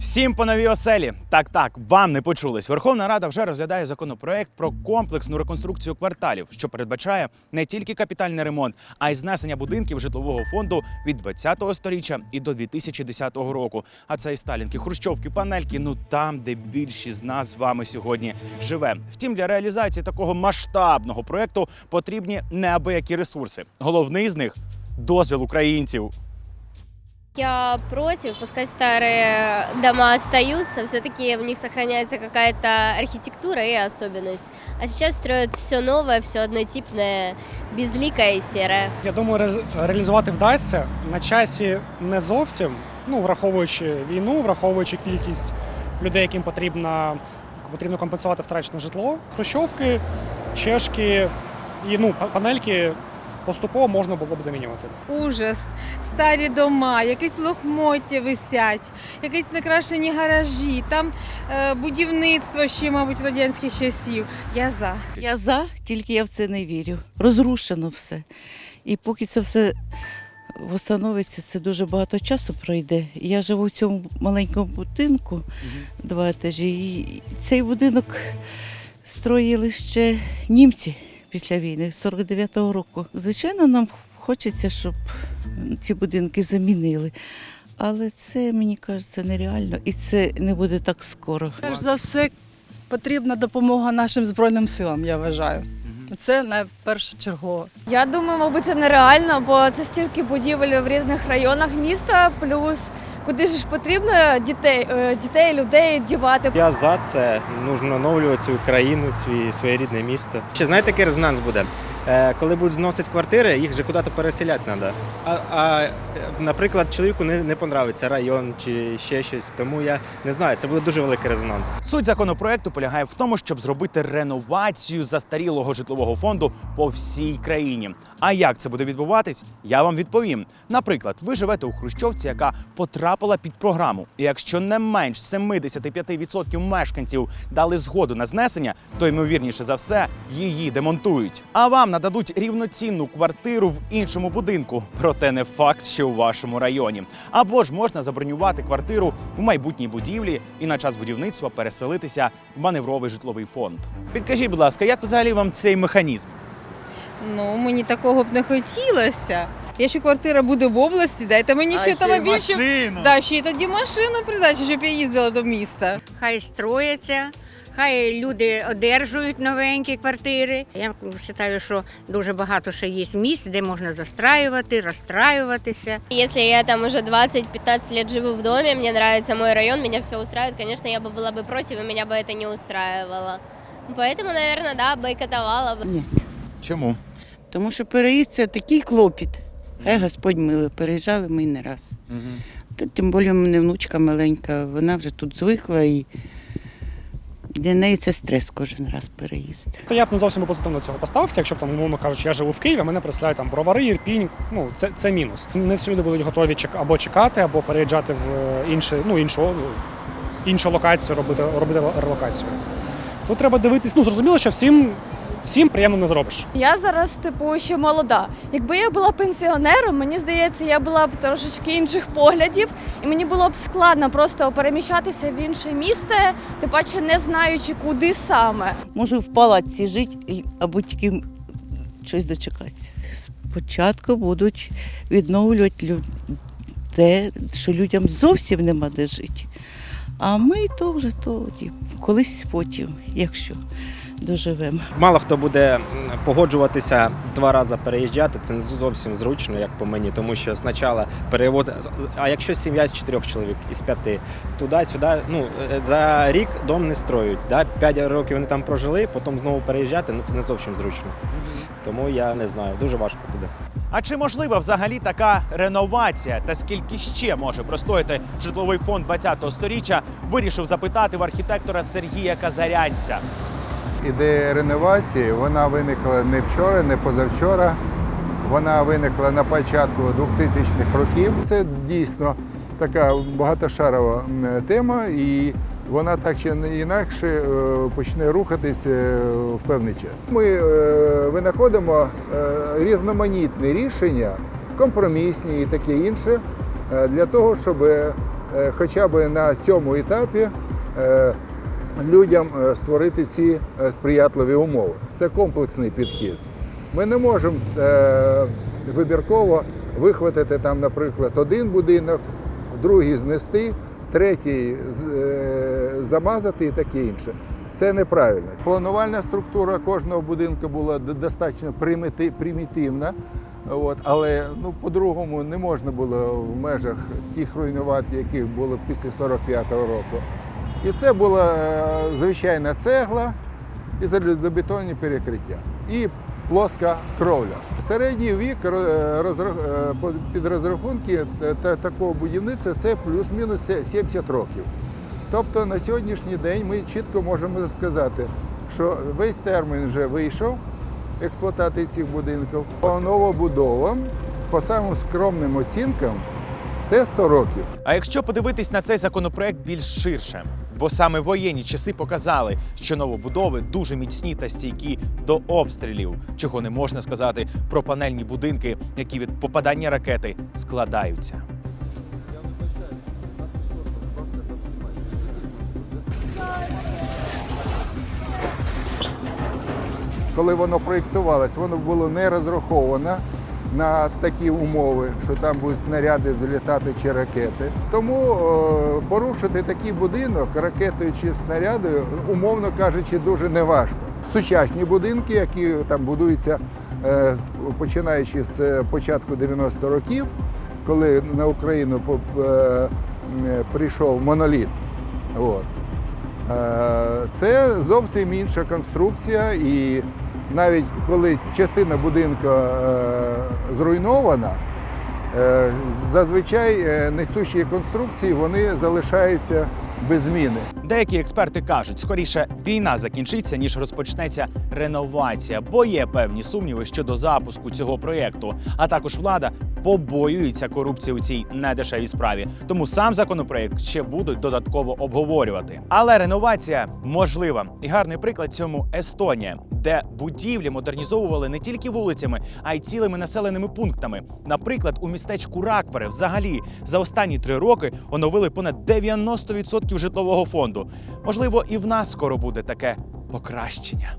Всім по новій оселі. Так, так, вам не почулись. Верховна Рада вже розглядає законопроект про комплексну реконструкцію кварталів, що передбачає не тільки капітальний ремонт, а й знесення будинків житлового фонду від 20-го сторіччя і до 2010 року. А це і сталінки, хрущовки, панельки. Ну там, де більшість з нас з вами сьогодні живе. Втім, для реалізації такого масштабного проекту потрібні неабиякі ресурси. Головний з них дозвіл українців. Я против, пускай старые дома остаются, все-таки в них сохраняется какая-то архитектура и особенность. А сейчас строят все новое, все однотипное, безликое и серое. Я думаю, ре- реалізувати вдасться на часі не зовсім. Ну, враховуючи війну, враховуючи кількість людей, яким потрібно, потрібно компенсувати втрачене житло. Хрущовки, чешки і ну, па- панельки поступово можна було б замінювати. ужас, старі дома, якісь лохмоття висять, якісь накрашені гаражі, там е, будівництво ще, мабуть, радянських часів. Я за. Я за, тільки я в це не вірю. Розрушено все. І поки це все встановиться, це дуже багато часу пройде. Я живу в цьому маленькому будинку два етажі. І цей будинок строїли ще німці після війни, 49-го року. Звичайно, нам хочеться, щоб ці будинки замінили. Але це, мені кажеться, нереально і це не буде так скоро. Перш за все, потрібна допомога нашим Збройним силам, я вважаю. Це найпершочергово. Я думаю, мабуть, це нереально, бо це стільки будівель в різних районах міста, плюс куди ж потрібно дітей, е, дітей, людей дівати. Я за це. Нужно оновлювати свою країну, свій, своє рідне місто. Ще знаєте, який резонанс буде? Е, коли будуть зносити квартири, їх же куди-то переселяти треба. А, а наприклад, чоловіку не, не понравиться район чи ще щось. Тому я не знаю, це буде дуже великий резонанс. Суть законопроекту полягає в тому, щоб зробити реновацію застарілого житлового фонду по всій країні. А як це буде відбуватись, я вам відповім. Наприклад, ви живете у Хрущовці, яка потрапила під програму. І якщо не менш 75% мешканців дали згоду на знесення, то ймовірніше за все її демонтують. А вам нададуть рівноцінну квартиру в іншому будинку. Проте не факт, що у вашому районі. Або ж можна забронювати квартиру у майбутній будівлі і на час будівництва переселитися в маневровий житловий фонд. Підкажіть, будь ласка, як взагалі вам цей механізм? Ну, мені такого б не хотілося. Якщо квартира буде в області, дайте мені ще автомобіль, щоб... машину. Да, ще й тоді машину придачу, щоб я їздила до міста. хай строяться, хай люди одержують новенькі квартири. Я вважаю, що дуже багато ще є місць, де можна застраювати, розстраюватися. Если я там уже 20-15 лет живу в доме, мне нравится мой район, меня все устраивает, конечно, я бы была бы против, и меня бы это не устраивало. Поэтому, наверное, да, бойкотовала бы. Ні. Чому? Тому що переїзд це такий клопіт. Хай Господь мило, переїжджали ми не раз. Та тим більше в мене внучка маленька, вона вже тут звикла і для неї це стрес кожен раз переїзд. Я б не зовсім позитивно до цього поставився. Якщо б там, умовно кажучи, я живу в Києві, а мене присилають там бровари, Ірпінь. Ну це, це мінус. Не всі люди будуть готові або чекати, або переїжджати в е, інше, ну іншу, іншу локацію, робити, робити релокацію. Тут треба дивитись. Ну зрозуміло, що всім, всім приємно не зробиш. Я зараз, типу, ще молода. Якби я була пенсіонером, мені здається, я була б трошечки інших поглядів, і мені було б складно просто переміщатися в інше місце, тим паче не знаючи, куди саме. Можу в палаці жити або тільки щось дочекатися. Спочатку будуть відновлювати лю- те, що людям зовсім нема де жити. А ми то вже тоді, колись потім, якщо доживемо. Мало хто буде погоджуватися два рази переїжджати. Це не зовсім зручно, як по мені, тому що спочатку перевозить. А якщо сім'я з чотирьох чоловік із п'яти, туди-сюди, ну е, за рік дом не строють. Да? П'ять років вони там прожили, потім знову переїжджати, ну це не зовсім зручно. Тому я не знаю, дуже важко буде. А чи можлива взагалі така реновація? Та скільки ще може простояти житловий фонд 20-го сторіччя? Вирішив запитати в архітектора Сергія Казарянця. Ідея реновації вона виникла не вчора, не позавчора. Вона виникла на початку 2000-х років. Це дійсно така багатошарова тема, і вона так чи не інакше е, почне рухатись е, в певний час. Ми е, винаходимо різноманітні рішення, компромісні і таке інше, для того, щоб хоча б на цьому етапі людям е, створити ці е, сприятливі умови. Це комплексний підхід. Ми не можемо е, вибірково вихватити там, наприклад, один будинок, другий знести, третій замазати і таке інше. Це неправильно. Планувальна структура кожного будинку була достатньо примітивна. От, але ну, по-другому не можна було в межах тих руйнувань, які були після 45-го року. І це була е, звичайна цегла і залізобетонні перекриття. І плоска кровля. Середній вік е, е, під розрахунки такого будівництва це плюс-мінус 70 років. Тобто на сьогоднішній день ми чітко можемо сказати, що весь термін вже вийшов експлуатації цих будинків. По новобудовам, по самим скромним оцінкам, це 100 років. А якщо подивитись на цей законопроект більш ширше, бо саме воєнні часи показали, що новобудови дуже міцні та стійкі до обстрілів, чого не можна сказати про панельні будинки, які від попадання ракети складаються. коли воно проєктувалось, воно було не розраховано на такі умови, що там будуть снаряди залітати чи ракети. Тому е, порушити такий будинок ракетою чи снарядою, умовно кажучи, дуже неважко. Сучасні будинки, які там будуються е, починаючи з е, початку 90-х років, коли на Україну по- прийшов моноліт. От. Це зовсім інша конструкція, і навіть коли частина будинку е, зруйнована, е, зазвичай е, несущі конструкції вони залишаються без зміни. Деякі експерти кажуть, скоріше війна закінчиться, ніж розпочнеться реновація, бо є певні сумніви щодо запуску цього проєкту. А також влада побоюється корупції у цій недешевій справі. Тому сам законопроєкт ще будуть додатково обговорювати. Але реновація можлива. І гарний приклад цьому Естонія, де будівлі модернізовували не тільки вулицями, а й цілими населеними пунктами. Наприклад, у містечку Раквере взагалі за останні три роки оновили понад 90% житлового фонду. Можливо, і в нас скоро буде таке покращення.